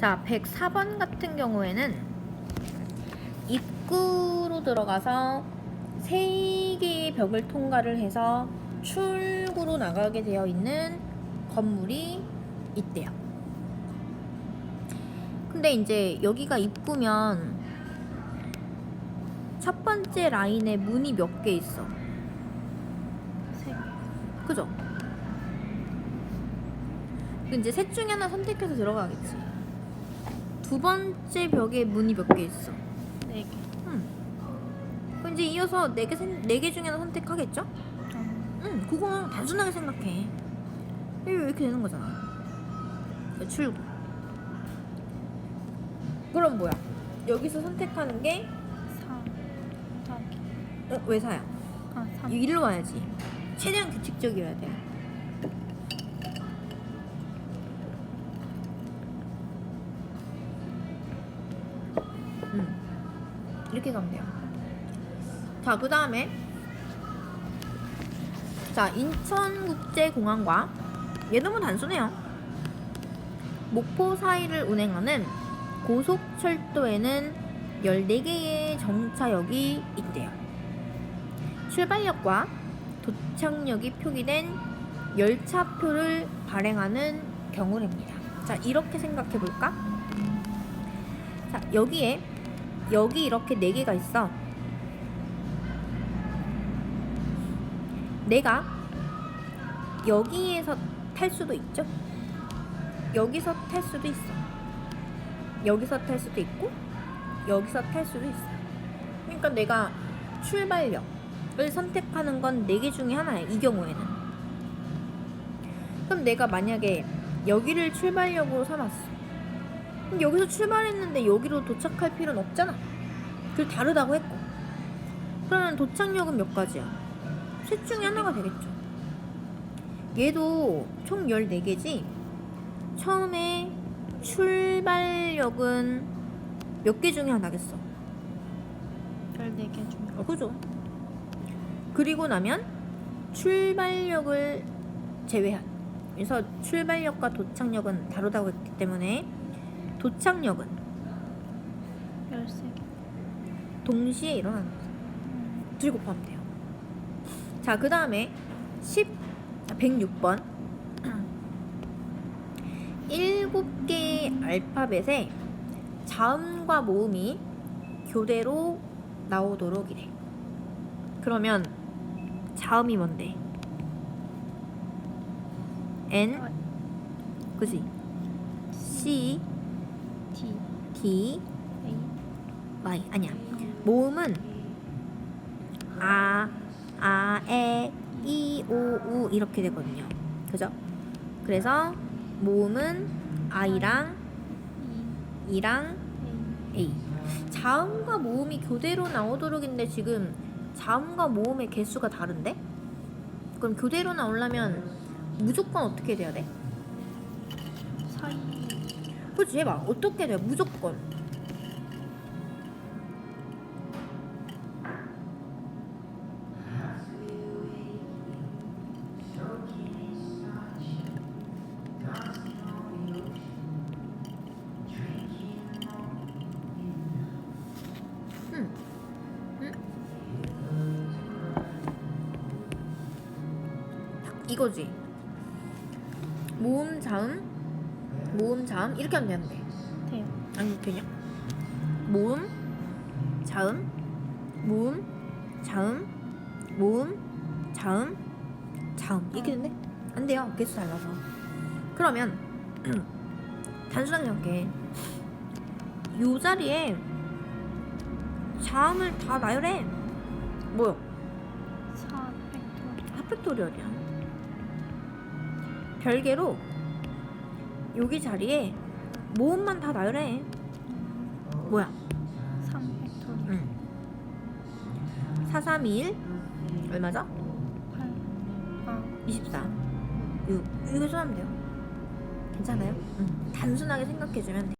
자, 104번 같은 경우에는 입구로 들어가서 세 개의 벽을 통과를 해서 출구로 나가게 되어 있는 건물이 있대요. 근데 이제 여기가 입구면 첫 번째 라인에 문이 몇 개 있어? 세 개. 그죠? 그 이제 셋 중에 하나 선택해서 들어가겠지. 두 번째 벽에 문이 몇 개 있어? 네 개. 응. 그럼 이제 이어서 네 개, 네 개 중에 하나 선택하겠죠? 음. 응, 그거 단순하게 생각해. 이렇게 되는 거잖아. 출구. 그럼 뭐야? 여기서 선택하는 게, 3 더하기. 어, 왜 사야? 아, 3. 일로 와야지. 최대한 규칙적이어야 돼. 이렇게 가면 돼요. 자, 그 다음에 자, 인천국제공항과 얘 너무 단순해요. 목포 사이를 운행하는 고속철도에는 14개의 정차역이 있대요. 출발역과 도착역이 표기된 열차표를 발행하는 경우랍니다. 자, 이렇게 생각해 볼까? 자, 여기에 여기 이렇게 네 개가 있어. 내가 여기에서 탈 수도 있죠. 여기서 탈 수도 있어. 여기서 탈 수도 있고 여기서 탈 수도 있어. 그러니까 내가 출발역을 선택하는 건 네 개 중에 하나야. 이 경우에는. 그럼 내가 만약에 여기를 출발역으로 삼았어. 여기서 출발했는데 여기로 도착할 필요는 없잖아. 그 다르다고 했고. 그러면 도착역은 몇 가지야? 셋 중에 하나가 되겠죠. 얘도 총 14개지. 처음에 출발역은 몇 개 중에 하나겠어. 14개 중에. 어, 그죠. 그리고 나면 출발역을 제외한. 그래서 출발역과 도착역은 다르다고 했기 때문에 도착역은 13개. 동시에 일어나는 거죠. 둘 곱하면 돼요. 자, 그 다음에 10, 106번. 7개의 알파벳에 자음과 모음이 교대로 나오도록 이래. 그러면 자음이 뭔데? N, 그지? C, D. D, A. Y 아니야. 모음은 아, 아, 에, 이, 오, 우 이렇게 되거든요. 그죠? 그래서 모음은 아이랑. 이랑 A. 자음과 모음이 교대로 나오도록인데 지금 자음과 모음의 개수가 다른데? 그럼 교대로 나오려면 무조건 어떻게 돼야 돼? 사이. 그렇지 해봐 어떻게 돼? 무조건. 이거지. 모음 자음 모음 자음 이렇게 하면 되는데 돼요. 아니 되냐? 모음, 자음, 모음, 자음, 모음, 자음, 자음 이렇게 되는데 안 돼요. 개수 달라서. 그러면 단순하게 생각해. 요 자리에 자음을 다 나열해. 뭐요? 4 팩토리. 하프토리얼이야. 별개로 여기 자리에 모음만 다 나열해. 뭐야? 3 팩토리. 응. 4, 3, 2, 1 얼마죠? 8. 아. 24 6 이거 써하면 돼요 괜찮아요? 응. 단순하게 생각해주면 돼